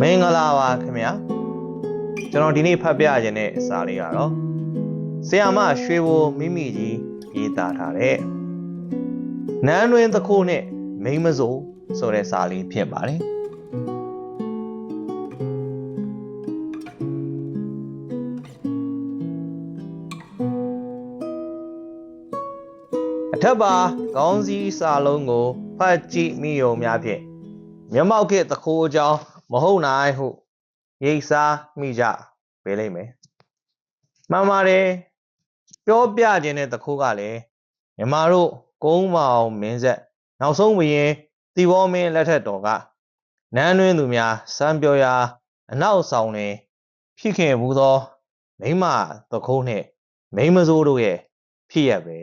မင်္ဂလာပါခင်ဗျာကျွန်တော်ဒီနေ့ဖတ်ပြခြင်းတဲ့စာလေးကတော့ဆီယာမရွှေဘိုမိမိကြီးရေးသားထားတဲ့နန်းတွင်သခိုးနဲ့မိန်းမစိုးဆိုတဲ့စာလေးဖြစ်ပါတယ်အထက်ပါခေါင်းစည်းစာလုံးကိုဖတ်ကြည့်မိုံများဖြင့်မျက်မှောက်ခေတ်သခိုးအကြောင်း မဟုတ်နိုင်ဟုရိတ်စားမိကြပေးလိမ့်မယ်မှန်ပါတယ်ပြောပြခြင်းတဲ့သခိုးကလည်းမြမတို့ကုန်းမောင်မင်းဆက်နောက်ဆုံးဘရင်တီဘောမင်းလက်ထက်တော်ကနန်းတွင်းသူများစံပြောရာအနောက်ဆောင်တွင်ဖြစ်ခင်မူသောမိမသခိုးနှင့်မိန်းမစိုးတို့ရဲ့ဖြစ်ရပဲ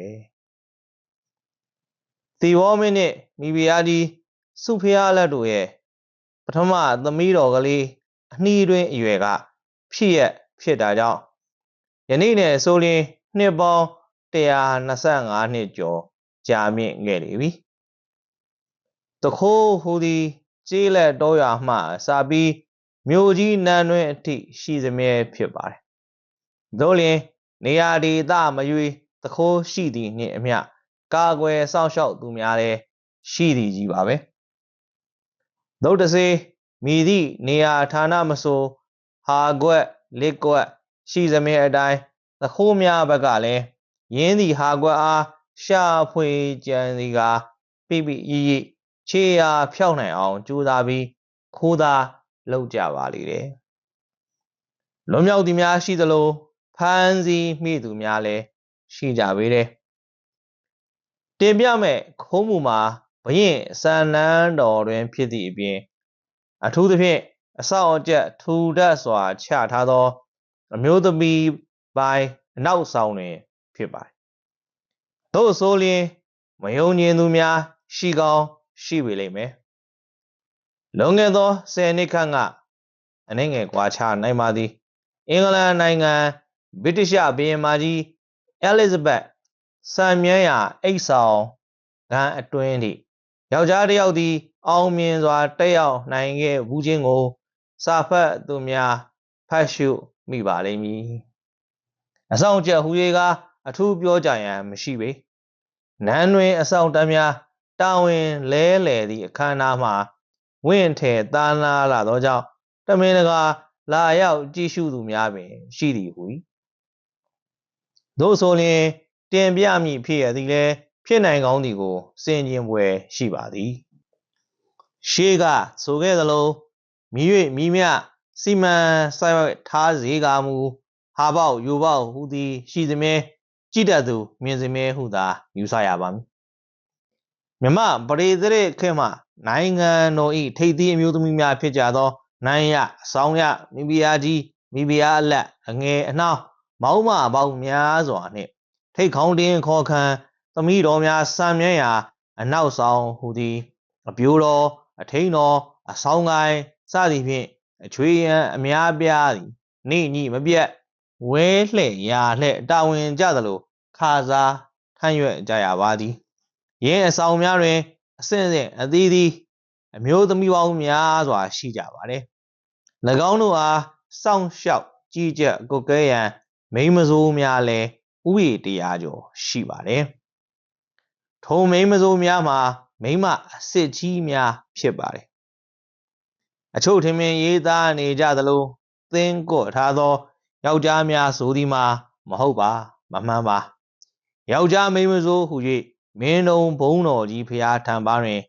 တီဘောမင်းနှင့်မိဖုရားကြီးစုဖျားလက်တို့ရဲ့ ပထမသမီးတော်ကလေးအနှီးတွင်အရွယ်ကဖြစ်ရဖြစ်တာကြောင့်ယနေ့နဲ့ဆိုရင်နှစ်ပေါင်း125နှစ်ကျော်ကြာမြင့်ခဲ့လေပြီတခိုးဟူသည်ကျေးလက်တော်ရွာမှစာပြီးမြို့ကြီးနန်းတွင်အထိရှိသမျှဖြစ်ပါတယ်သို့လျှင်နေရာဒေသမရွေတခိုးရှိသည်နှင့်အမျှကာကွယ်စောင့်ရှောက်သူများလည်းရှိသည်ကြီးပါပဲ။ သို့တစေမိသည့်နေရာဌာနမဆိုဟာကွက်လက်ကွက် ရှိသမျှအတိုင်းသခိုးများဘက်ကလည်းရင်းသည်ဟာကွက်အားရှာဖွေကြံစီကပိပိရိရိခြေရာဖြောက်နိုင်အောင်ကြိုးစားပြီးခိုးသားလုပ်ကြပါလေတယ်။လွန်မြောက်သည်များရှိသလိုဖမ်းဆီးမိသူများလည်းရှိကြပေတယ်။တင်ပြမဲ့ခိုးမှုမှာ ဘရင်စံနန်းတော်တွင် ဖြစ်သည့်အပြင်အထူးသဖြင့်အဆောက်အကျက်ထူထပ်စွာချထားသော အမျိုးသမီးပိုင်းအနောက်ဆောင်တွင် ဖြစ်ပါတယ်။သို့ဆိုလျှင်မယုံညင်သူများရှိကောင်းရှိပေလိမ့်မယ်။လွန်ခဲ့သော10နှစ်ခန့်ကအနှဲငယ်ကွာခြားနိုင်ပါသည်။အင်္ဂလန်နိုင်ငံဗြိတိရှဘုရင်မကြီးအဲလစ်ဇဘက်စံမြန်းရာအိတ်ဆောင်ကန်းအတွင်းထိ ယောက်ျားတစ်ယောက်သည် အောင်မြင်စွာတက်ရောက်နိုင်ခဲ့ဘူးခြင်းကို စာဖတ်သူများဖတ်ရှုမိပါလိမ့်မည်။အဆောင်ချက်ဟူ၍ကအထူးပြောကြရန်မရှိပေ။နန်းတွင်အဆောင်တန်းများတာဝန်လဲလှယ်သည့်အခမ်းအနားမှာဝင့်ထဲသားနာလာသောကြောင့်တမင်တကာလာရောက်ကြည့်ရှုသူများပင် ရှိသည်ဟူ၏။သို့ဆိုလျှင်တင်ပြမည်ဖြစ်ရသည်လည်း ဖြစ်နိုင်ကောင်းသည်ကိုစင်ကျင်ပွဲရှိပါသည်ရှေးကဆိုခဲ့သလိုမိ၍မိမြစီမံစိုက်ထားစေကာမူဟာပေါက်ယူပေါက်ဟူသည် ရှိသည်မြဲကြည်တတ်သူ မြင်စမြဲဟုသာယူဆရပါမည်မြမပရိသေရခေမှနိုင်ငံတော်၏ထိပ်သီးအမျိုးသမီးများဖြစ်ကြသောနိုင်ရအဆောင်ရမိဖုရားကြီးမိဖုရားအလက်အငယ်အနှောင်းမောင်းမပေါင်းများစွာနှင့်ထိတ်ခေါင်းတင်းခေါ်ခံ သမီးတော်များစံမြဲရာ အနောက်ဆောင်ဟူသည်အပြိုးတော်အထိန်တော်အဆောင်ကိုင်းစသည်ဖြင့်အချွေရန်အများပြားသည်နေညိမပြတ်ဝဲလှဲ့ရာလှဲ့တာဝန်ကြသလိုခါစားထမ်းရွက်ကြရပါသည်ယင်းအဆောင်များတွင်အဆင့်ဆင့်အသီးသီးအမျိုးသမီးပေါင်းများစွာရှိကြပါတယ်၎င်းတို့အားစောင့်ရှောက်ကြည်ကြက်ကုတ်ကဲရန်မိမစိုးများလည်းဥယျာဉ်တရားကျော်ရှိပါတယ် ထုံမိန်းမစိုးများမှာမိမအစစ်ကြီးများဖြစ်ပါတယ်အချို့ထင်မြင်ရေးသားနေကြသလိုသင်ကွတ်ထားသောယောက်ျားများဆိုသည်မှာမဟုတ်ပါမမှန်ပါယောက်ျားမိန်းမစိုးဟူ၍မင်းတော်ဘုံတော်ကြီးဖျားထံပါတွင်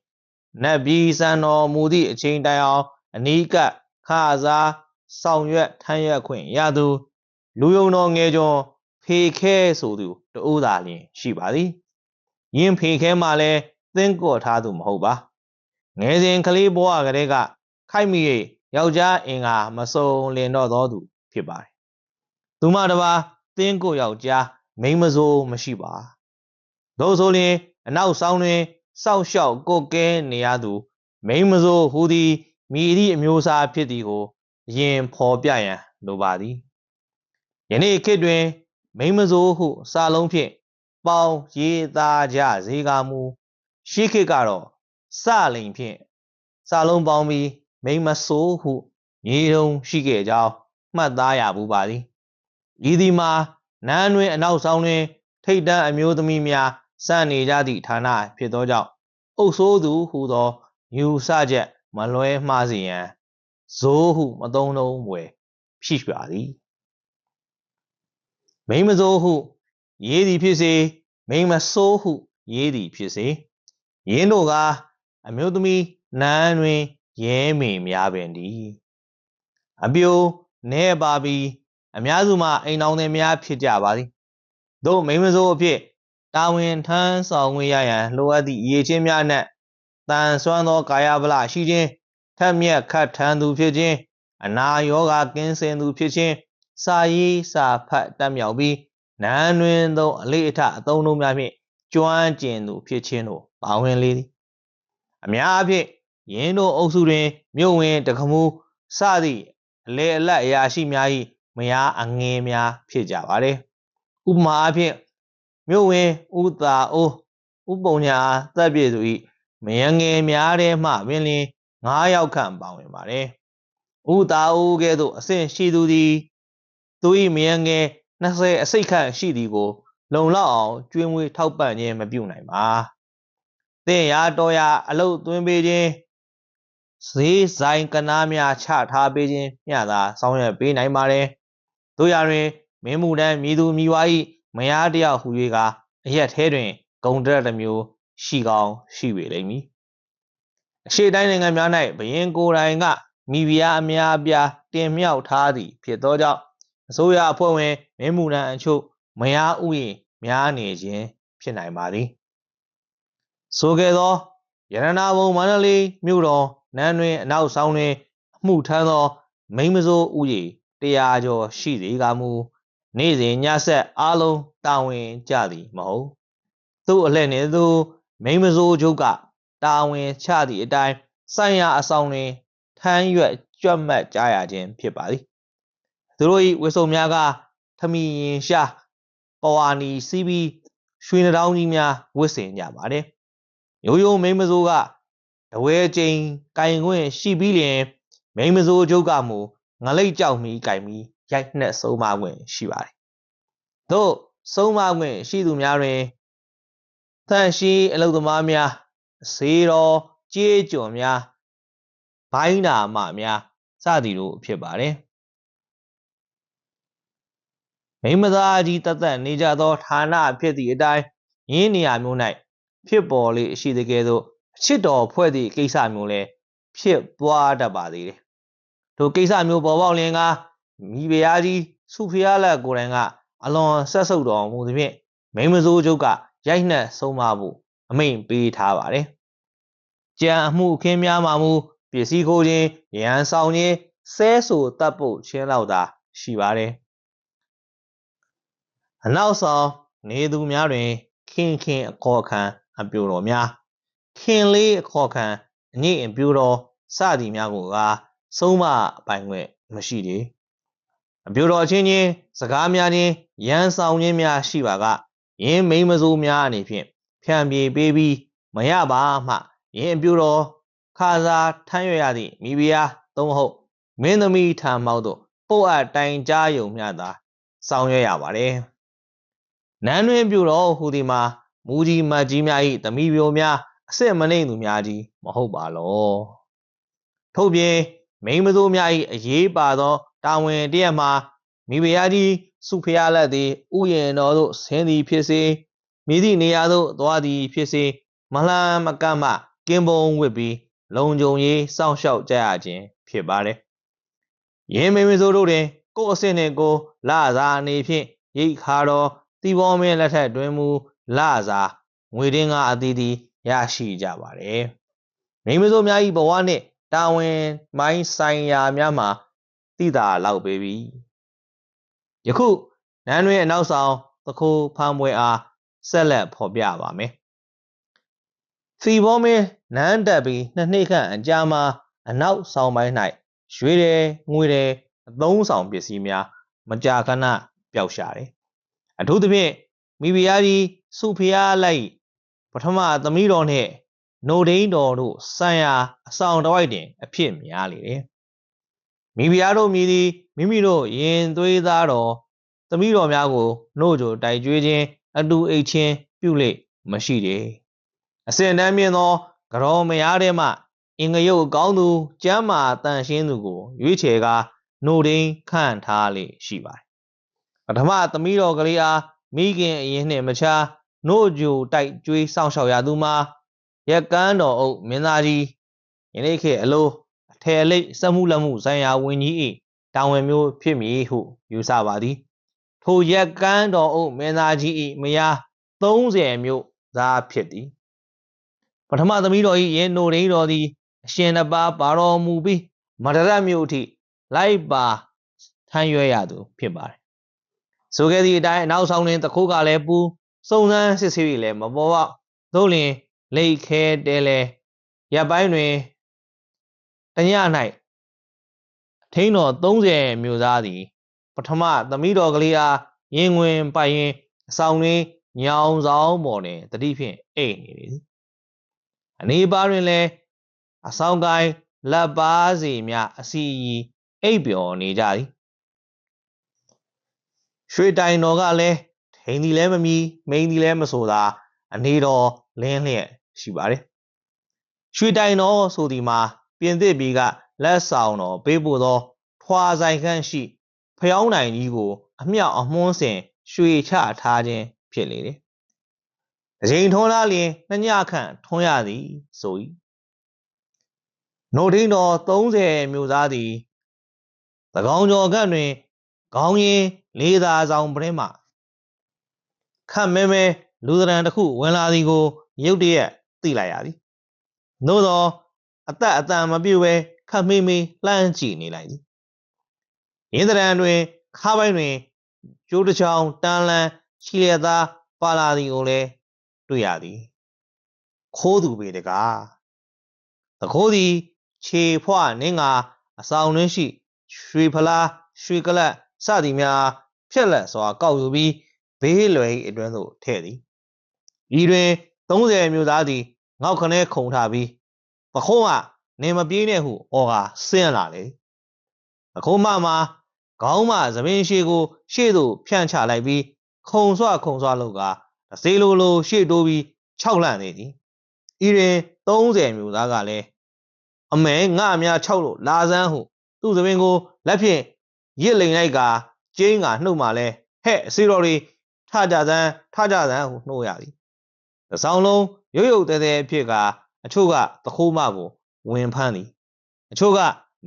နတ်ပြည်စံတော်မူသည့်အချိန်တိုင်အောင်အနီးကပ်ခါစားဆောင်ရွက်ထမ်းရွက်ခွင့်ရသူလူယုံတော်ငယ်ကျော်ဖေခဲဆိုသူတူးသာလျင်ရှိပါသည် ယင်းဖေခဲမှလည်းသင်းကော့ထားသူမဟုတ်ပါငယ်စဉ်ကလေးဘဝကလေးကခိုက်မိ၍ယောက်ျားအင်္ဂါမစုံလင်တော့သောသူဖြစ်ပါတယ်သူမတစ်ပါးသင်းကိုယောက်ျားမိန်းမစိုးမရှိပါသို့ဆိုလျှင်အနောက်ဆောင်တွင်စောက်ရှောက်ကိုကဲနေရသူမိန်းမစိုးဟူသည်မိသည့်အမျိုးအစားဖြစ်သည်ကိုအရင်ဖော်ပြရန်လိုပါသည်ယနေ့ခေတ်တွင်မိန်းမစိုးဟုစာလုံးဖြင့် ပေါင်းရေးသားကြစေကမူရှေးခေတ်ကတော့စလိန်ဖြင့်စာလုံးပေါင်းပြီးမိမဆိုးဟုမြေတုံရှိခဲ့ကြောင်းမှတ်သားရပူပါသည်ဤသည်မှာနန်းတွင်အနောက်ဆောင်တွင်ထိတ်တန့်အမျိုးသမီးများစနေကြသည့်ဌာနဖြစ်သောကြောင့်အုပ်ဆိုးသူဟူသောယူဆချက်မလွဲမှားစေရန်ဇိုးဟုမသုံးလုံးဝယ်ဖြစ်ပါသည်မိမစိုးဟု ရေးသည်ဖြစ်စေမိမဆိုးဟုရေးသည်ဖြစ်စေယင်းတို့ကအမျိုးသမီးနန်းတွင်ရဲမေများပင်သည်အပြိုနဲပါပြီးအများစုမှာအိမ်တော်သည်များဖြစ်ကြပါသည်တို့မိမစိုးအဖြစ်တာဝန်ထမ်းဆောင်ခွင့်ရရန်လိုအပ်သည့်ရည်ချင်းများနှင့်တန်ဆွမ်းသောကာယဗလရှိခြင်းထက်မြက်ခတ်ထန်သူဖြစ်ခြင်းအနာရောဂါကင်းစင်သူဖြစ်ခြင်းစာရေးစာဖတ်တတ်မြောက်ပြီး နန်းတွင်သောအလေးအထအသုံးလုံးများဖြင့်ကျွမ်းကျင်သူဖြစ်ခြင်းတို့ပါဝင်လေသည်အများအားဖြင့်ယင်းတို့အုပ်စုတွင် မြို့ဝင်တကမူစသည့်အလေအလတ်အရာရှိများ၏မယားအငယ်များဖြစ်ကြပါသည်ဥပမာအားဖြင့်မြို့ဝင်ဥသာအိုးဥပုံညာတပ်ပြည့်သူ၏မယငယ်များထဲမှပင်လျင်9ယောက်ခန့်ပါဝင်ပါတယ်ဥသာအိုးကဲ့သို့အဆင့်ရှိသူသည်သူ၏မယငယ် 20အစိတ်ခန့်ရှိသည်ကို လုံလောက်အောင်ကျွေးမွေးထောက်ပံ့ခြင်းမပြုနိုင်ပါသင်ရာတော်ရာအလုတ်သွင်းပေးခြင်းဈေးဆိုင်ကနားများချထားပေးခြင်းမျှသာဆောင်ရွက်ပေးနိုင်ပါတယ်တို့ရာတွင်မင်းမူတန်းမြည်သူမြည်ဝါ၏မယားတယောက်ဟူ၍ကအရက်ထဲတွင်ဂုံတက်တစ်မျိုးရှိကောင်းရှိပေလိမ့်မည်အရှေ့တိုင်းနိုင်ငံများ၌ဘရင်ကိုယ်တိုင်ကမိဖုရားအများအပြားတင်မြှောက်ထားသည်ဖြစ်သောကြောင့် အစိုးရအဖွဲ့ဝင်မင်းမူနန်အချို့မယားဥယျာဉ်များနေခြင်းဖြစ်နိုင်ပါသည်ဆိုခဲ့သောရတနာဘုံမန္တလေးမြို့တော်နန်းတွင်အနောက်ဆောင်တွင်အမှုထမ်းသောမိန်းမစိုးဥယျာဉ်တရားကျော်ရှိသေးကမူနေ့စဉ်ညဆက်အားလုံးတာဝန်ကြသည်မဟုတ်သူ့အလှည့်နှင့်သူမိန်းမစိုးချုပ်ကတာဝန်ချသည့်အတိုင်းဆိုင်ရာအဆောင်တွင်ထမ်းရွက်ကြွတ်မှတ်ကြရခြင်းဖြစ်ပါသည် သူတို့၏ဝစ်စုံများကထမီရင်ရှာပဝါနီစီးပြီးရွှေနှောင်းကြီးများဝစ်စင်ကြပါတယ်ရိုးရိုးမိန်းမစိုးကတဝဲချင်းကင်ခွင့်ရှိပြီးလျင်မိန်းမစိုးချုပ်ကမူငလိတ်ကြောက်မီကင်မီရိုက်နှက်ဆုံးမခွင့်ရှိပါတယ်သို့ဆုံးမခွင့်ရှိသူများတွင်သန့်ရှိအလုသမားများဈေးတော်ကြေးကျွန်များဘိုင်းနာမများစသည်တို့ဖြစ်ပါတယ် မိမသားကြီးတသက်နေကြသောဌာနဖြစ်သည့်အတိုင်းရင်းနေရာမျိုး၌ဖြစ်ပေါ်လေရှိသကဲ့သို့အချစ်တော်ဖွဲ့သည့်ကိစ္စမျိုးလည်းဖြစ်ပွားတတ်ပါသေးတယ်ထိုကိစ္စမျိုးပေါ်ပေါက်လျင်ကမိဖုရားကြီးစုဖျားလက်ကိုယ်တိုင်ကအလွန်ဆက်ဆုပ်တော်မူသည်ဖြင့်မိမစိုးချုပ်ကရိုက်နှက်ဆုံးမဖို့အမိန့်ပေးထားပါတယ်။ကြံအမှုအခင်းများမှာမူပစ္စည်းခိုးခြင်းရန်ဆောင်ခြင်းဆဲဆူတပ်ဖို့ချင်းလောက်သာရှိပါတယ်။ အနောက်ဆောင်နေသူများတွင်ခင်ခင်အခေါ်ခံအပြိုတော်များခင်လေးအခေါ်ခံအငိအပြိုတော်စသည်များကိုကဆုံးမပိုင်ခွင့်မရှိသေးအပြိုတော်ချင်းချင်းစကားများချင်းရန်ဆောင်ခြင်းများရှိပါကယင်းမိမစိုးများအနေဖြင့်ဖြံပြေပေးပြီးမရပါမှယင်းအပြိုတော်ခါစားထမ်းရွရသည့်မိဖုရားသုံးဟုတ်မင်းသမီးထံမောက်သို့ပို့အပ်တိုင်ကြားယုံမျှသာဆောင်ရွက်ရပါတယ်။ နန်းတွင်ပြူတော်ဟူသည်မှာမူကြီးမတ်ကြီးများ၏သမီးပြိုများအစ်စ်မနှိမ်သူများကြီးမဟုတ်ပါလော။ထို့ပြင်မိန်းမစိုးများ၏အရေးပါသောတာဝန်တရက်မှာမိဖုရားကြီးစုဖျားလက်သည်ဥယျာဉ်တော်သို့ဆင်းသည်ဖြစ်စေမိသည့်နေရာသို့သွားသည်ဖြစ်စေမလှမ်းမကန့်မှကင်းပုံဝစ်ပြီးလုံခြုံရေးစောင့်ရှောက်ကြရခြင်းဖြစ်ပါတယ်။ယင်းမိမစိုးတို့တွင်ကိုယ်အစစ်နှင့်ကိုလာစားအနေဖြင့်ရိတ်ခါတော် တီဘောမင်းလက်ထက်တွင်မူလာစားငွေတင်းကားအသီးသီးရရှိကြပါတယ်။မိမစိုးများ၏ဘဝနှင့်တာဝန်မိုင်းဆိုင်ရာများမှာသိတာလောက်ပေပြီယခုနန်းတွင်အနောက်ဆောင်သခိုးဖမ်းပွဲအားဆက်လက်ဖော်ပြပါမယ်ဖီဘောမင်းနန်းတက်ပြီးနှစ်နှစ်ခန့်အကြာမှာအနောက်ဆောင်ပိုင်း၌ရွှေတယ်ငွေတယ်အသုံးဆောင်ပစ္စည်းများမကြာခဏပျောက်ရှာတယ် အထူးသဖြင့်မိဖုရားကြီးစုဖျားလိုက်ပထမသမီးတော်နှင့်နိုဒိန်းတော်တို့ဆံရအဆောင်တစ်ဝိုက်တွင် အဖြစ်များလေတယ်မိဖုရားတို့မြည်သည်မိမိတို့ရင်သွေးသားတော်သမီးတော်များကိုနှုတ်ကြိုတိုက်ကြွေးခြင်းအတူအိတ်ချင်းပြုလေမရှိတယ်အစဉ်တန်းမြင့်သောကရောမယားထဲမှအင်္ဂယုတ်ကောင်းသူကျမ်းမာတန်ရှင်းသူကို ရွေးချယ်ကာနှုတ်ရင်းခန့်ထားလေရှိပါတယ် ပထမသမီးတော်ကလေးအားမိခင်အရင်နှင့်မချာနှုတ်ကြိုတိုက်ကြွေးစောင့်ရှောက်ရသူမှာရက်ကန်းတော်အုပ်မင်းသားကြီးယနေ့ခေတ်အလိုအထယ်လိပ်စက်မှုလက်မှုဆိုင်ရာဝန်ကြီး၏တာဝန်မျိုးဖြစ်မည်ဟုယူဆပါသည်ထိုရက်ကန်းတော်အုပ်မင်းသားကြီး၏မယား30မြို့သားဖြစ်သည်ပထမသမီးတော်၏ရင်နိုရင်းတော်သည်အရှင်နှစ်ပါးပါတော်မူပြီးမဒရတ်မြို့အထိလိုက်ပါထမ်းရွက်ရသူဖြစ်ပါတယ် ဆိုခဲ့သည့်အတိုင်းအနောက်ဆောင်တွင်တခိုးကလည်းပူစုံစမ်းစစ်ဆေး၍လည်းမပေါ်ပေါက်သို့လျှင်လိတ်ခဲတဲလဲရပ်ပိုင်းတွင်တည၌အထိန်တော်30မြို့သားသည် ပထမသမီးတော်ကလေးအားရင်ဝင်ပိုင်ရင်အဆောင်တွင်ညောင်ဆောင်ပေါ်တွင်တတိဖြင့်အိတ်နေသည်အနေပါတွင်လည်းအဆောင်ကိုင်းလက်ပါစီများအစီအီအိပ်ပျော်နေကြသည် ရွှေတိုင်တော်ကလည်းထိန်သည်လည်းမမီမိန်သည်လည်းမဆိုသာအနေတော်လင်းလျက်ရှိပါတယ်ရွှေတိုင်တော်ဆိုသည်မှာပြင်သစ်ပြည်ကလက်ဆောင်တော်ပေးပို့သောထွာဆိုင်ခန့်ရှိဖျောင်းနိုင်ကြီးကိုအမြောက်အမွှန်းစင်ရွှေချထားခြင်းဖြစ်လေတယ်။တစ်ချိန်ထွန်းလာလျင်နှစ်ညခန့်ထွန်းရသည်ဆို၏နိုထင်းတော်30မြို့သားသည်သကောင်ကျော်ကန့်တွင် ခေါင်းရင်းလေးသာဆောင်ပရင်းမှခတ်မဲမဲလူသဏ္ဍာန်တစ်ခုဝင်လာသည်ကိုရုတ်တရက်သိလိုက်ရသည်။သို့သောအသက်အတန်မပြည့်ဝဲခတ်မေးမေးလှမ်းကြည့်နေလိုက်သည်။ရင်းသဏ္ဍာန်တွင်ခါပိုင်းတွင်ကျိုးတစ်ချောင်းတန်လန်းချီလျက်သားပါလာသည်ကိုလည်းတွေ့ရသည်။ခိုးသူပေတကား။သခိုးသည်ခြေဖွနင်းငါအဆောင်တွင်းရှိရွှေဖလားရွှေကလတ် စသည်များဖြက်လက်စွာကောက်ယူပြီးဘေးလွယ်၏အတွင်းသို့ထည့်သည်ဤတွင်30မျိုးသားသည်ငေါက်ခနဲခုံထားပြီးပခိုးမှနေမပြေးနဲ့ဟုအော်ကဆင်းလာလေပခိုးမမှာခေါင်းမှသပင်ရှိကို ရှေ့သို့ဖြန့်ချလိုက်ပြီးခုံဆွခုံဆွလောက်ကတစေလိုလို ရှေ့တိုးပြီးခြောက်လန့်နေသည်ဤတွင်30မျိုးသားကလည်းအမဲငါအများ၆လို့လာစမ်းဟုသူ့သပင်ကိုလက်ဖြင့် ရစ်လိန်လိုက်ကကျင်းကနှုတ်မှလဲဟဲ့အစီတော်တွေထကြစမ်းထကြစမ်းဟုနှိုးရသည်။တစ်ဆောင်လုံးရုပ်ရုပ်တဲတဲဖြစ်ကအချို့ကသခိုးမကိုဝင်ဖမ်းသည်။အချို့က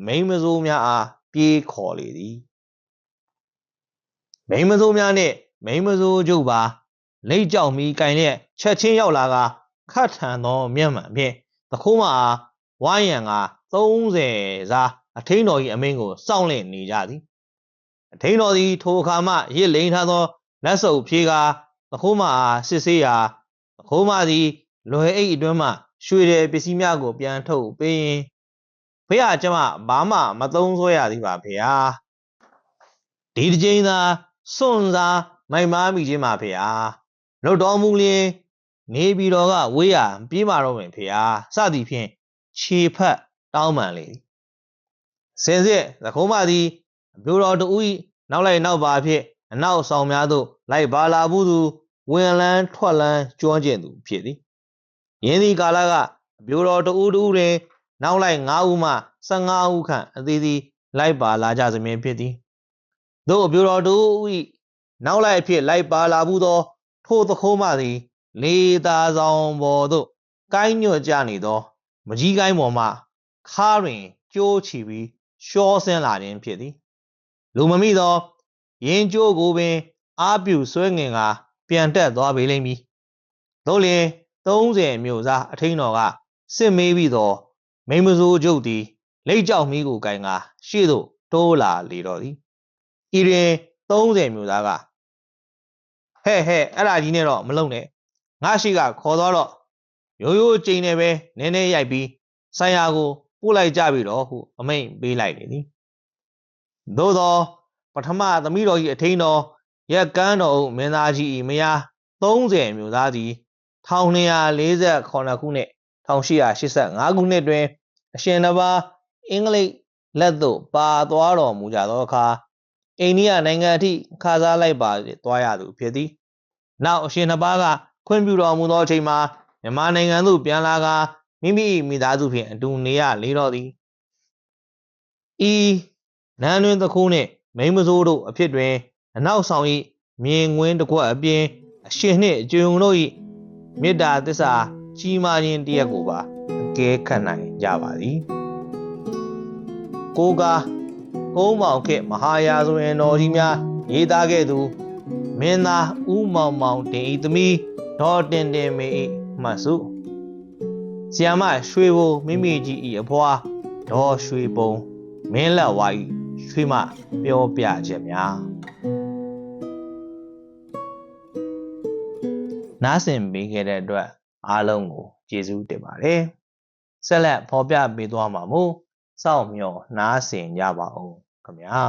မိန်မစိုးများအားပြေးခေါ်လေသည်။မိန်မစိုးများနှင့်မိန်မစိုးကျုပ်ပါလိတ်ကြောက်မီကင်လျက်ချက်ချင်းရောက်လာကခတ်ထန်သောမျက်မှန်ဖြင့်သခိုးမအားဝိုင်းရန်က30စားအထိန်တော်၏အမိန့်ကိုစောင့်လင့်နေကြသည် အထိန်တော်သည်ထိုအခါမှရစ်လိန်ထားသောလက်စုပ်ဖြေးကာသခိုးမအားစစ်ဆေးရာသခိုးမသည်လွယ်အိတ်အတွင်းမှရွှေတဲ့ပစ္စည်းများကိုပြန်ထုတ်ပေးရင်ဖေရကျမဘာမှမသုံးဆွဲရသေးပါဖေဟာဒီတစ်ချိန်သာစွန့်စားမိုက်မားမိခြင်းပါဖေဟာလွတ်တော်မူလျင်နေပြီးတော့ကဝေးရပြေးမာတော့မယ်ဖေဟာစသည်ဖြင့်ခြေဖက်တောင်းပန်လေစင်စစ်သခိုးမသည် အပြိုတော်တူ၏နောက်လိုက်နောက်ပါဖြင့်အနောက်ဆောင်များသို့လိုက်ပါလာဘူးသူဝင်လန်းထွက်လန်းကျွမ်းကျင်သူဖြစ်သည်ယင်းဒီကာလကအပြိုတော်တူတူတွင် နောက်လိုက်9ဦးမှ15ဦးခန့်အသေးသေးလိုက်ပါလာကြသဖြင့်ဖြစ်သည်သို့အပြိုတော်တူ၏နောက်လိုက်အဖြစ်လိုက်ပါလာဘူးသော ထိုသခိုးမသည် လေသာဆောင်ပေါ်သို့ကိုင်းညွတ်ကြနေသော မကြီးကိုင်းပေါ်မှခါတွင်ကြိုးချီပြီးရှောဆင်းလာခြင်းဖြစ်သည် လူမမိသောရင်ကျိုးကိုပင်အာပြူဆွဲငင်ကပြန်တက်သွားပေလိမ့်မည်သို့လျှင်30မြို့သားအထိန်တော်ကစစ်မေးပြီးတော့မိမစိုးကျုပ်သည်လိတ်ကြောက်မီးကိုကင်ကရှေ့သို့တိုးလာလေတော့သည်ဤတွင်30မြို့သားကဟဲ့ဟဲ့အဲ့ဒါကြီးနဲ့တော့မလုံနဲ့ငါရှိကခေါ်သွားတော့ရိုးရိုးကျိန်နေပဲနည်းနည်းရိုက်ပြီးဆိုင်ရာကိုပို့လိုက်ကြပြီတော့ဟုအမိန်ပေးလိုက်နေသည် သို့သော ပထမသမီးတော်၏အထိန်တော်ရက်ကန်းတော်မင်းသားကြီး၏မယား30မျိုးသားသည်1248ခုနှစ်1885ခုနှစ်တွင် အရှင်တစ်ပါးအင်္ဂလိပ်လက်သို့ပါသွားတော်မူကြသောအခါအိန္ဒိယနိုင်ငံအထိခါစားလိုက်ပါသွားရသူဖြစ်သည်နောက်အရှင်နှစ်ပါးကခွင့်ပြုတော်မူသောအချိန်မှာမြန်မာနိုင်ငံသို့ပြန်လာကာမိမိ၏မိသားစုဖြင့်အတူနေရလေတော့သည်ဤ နန်းတွင်တစ်ခုနှင့်မိန်းမစိုးတို့အဖြစ်တွင်အနောက်ဆောင်၏မြင်ကွင်းတစ်ခွက်အပြင်အရှင်နှင့်အကျုံတို့၏မေတ္တာသစ္စာကြီးမားခြင်းတရက်ကိုပါအကဲခတ်နိုင်ကြပါသည်ကိုကားကုန်းမောင်ခေတ်မဟာယာဆိုရင်တော်ကြီးများရေးသားခဲ့သူမင်းသားဦးမောင်မောင်တင်ဤသမီးဒေါ်တင်တင်မေဤမှတ်စုဆီယမရွှေဘိုမိမိကြီးဤအဖွာဒေါ်ရွှေပုံမင်းလက်ဝါဤ ရွှေမပြောပြချက်များနားဆင်ပေးခဲ့တဲ့အတွက်အားလုံးကိုကျေးဇူးတင်ပါတယ်ဆက်လက်ဖော်ပြပေးသွားမှာမို့စောင့်မျှော်နားဆင်ကြပါဦးခင်ဗျာ